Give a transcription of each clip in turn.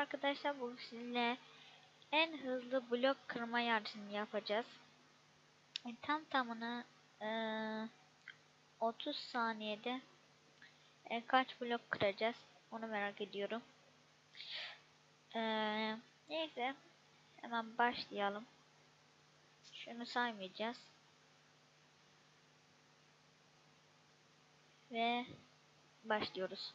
arkadaşlar bugün sizinle en hızlı blok kırma yarışını yapacağız. E, tam tamına eee, 30 saniyede e, kaç blok kıracağız onu merak ediyorum. Eee, neyse hemen başlayalım. Şunu saymayacağız. Ve başlıyoruz.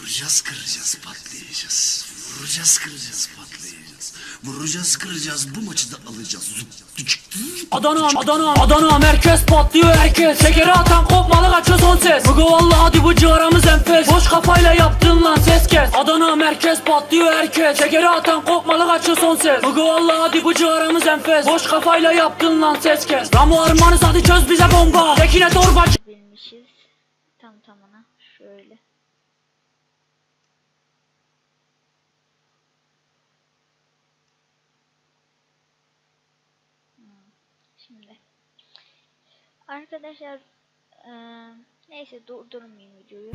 Vuracağız kıracağız patlayacağız. Vuracağız kıracağız patlayacağız. Vuracağız kıracağız. Bu maçı da alacağız. Adana, Adana, Adana merkez patlıyor herkes. Şekeri atan kopmalı kaçıyor son ses. Bugü valla hadi bu ciğaramız enfes. Boş kafayla yaptın lan ses kes. Adana merkez patlıyor herkes. Şekeri atan kopmalı kaçıyor son ses. Bugü valla hadi bu ciğaramız enfes. Boş kafayla yaptın lan ses kes. Ramo armanız hadi çöz bize bomba. Tekine torbacı bilmişiz. Tam tamına şöyle. Şimdi arkadaşlar eee, neyse durdurmayayım videoyu.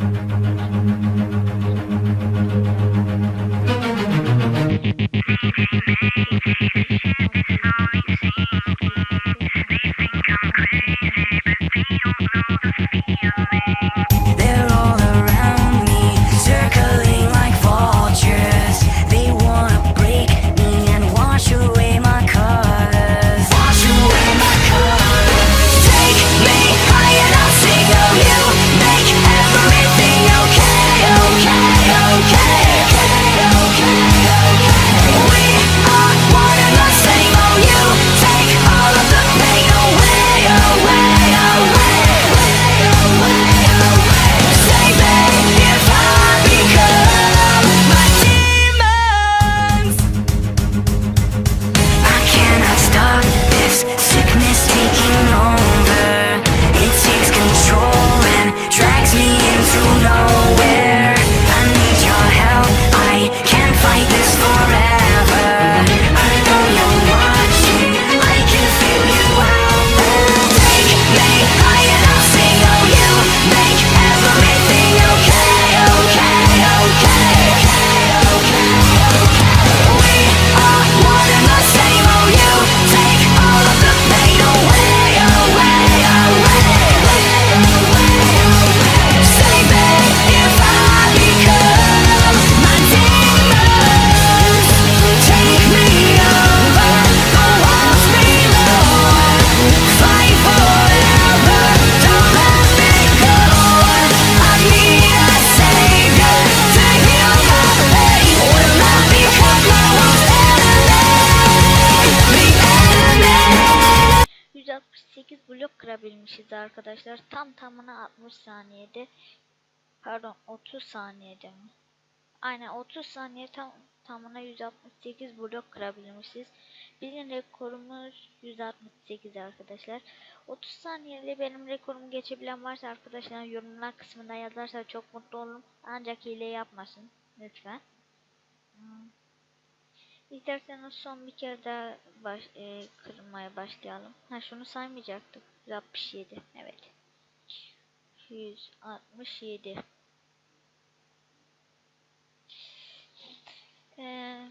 Blok kırabilmişiz arkadaşlar. Tam tamına 60 saniyede. Pardon 30 saniyede mi? Aynen 30 saniye tam tamına 168 blok kırabilmişiz. Bizim rekorumuz 168 arkadaşlar. 30 saniyede benim rekorumu geçebilen varsa arkadaşlar yorumlar kısmında yazarsa çok mutlu olurum. Ancak hile yapmasın lütfen. Hmm. İsterseniz son bir kere daha baş, e, kırmaya başlayalım. Ha şunu saymayacaktık. 167. Evet. 167. Ee,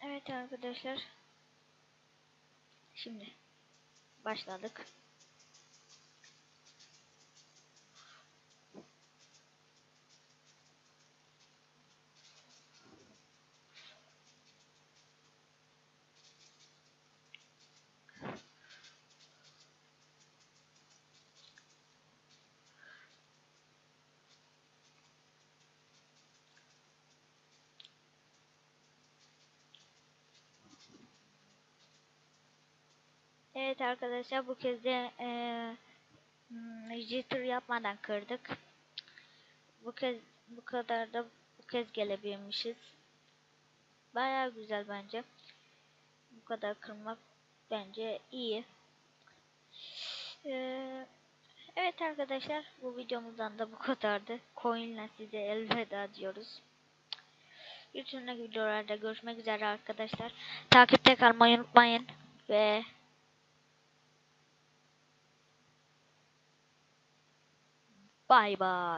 evet arkadaşlar. Şimdi başladık. Evet arkadaşlar bu kez de hmm, jitter yapmadan kırdık. Bu kez bu kadar da bu kez gelebilmişiz. Baya güzel bence. Bu kadar kırmak bence iyi. Eee, evet arkadaşlar bu videomuzdan da bu kadardı. Coin'le size elveda diyoruz. Bir sonraki videolarda görüşmek üzere arkadaşlar. Takipte kalmayı unutmayın ve 拜イ。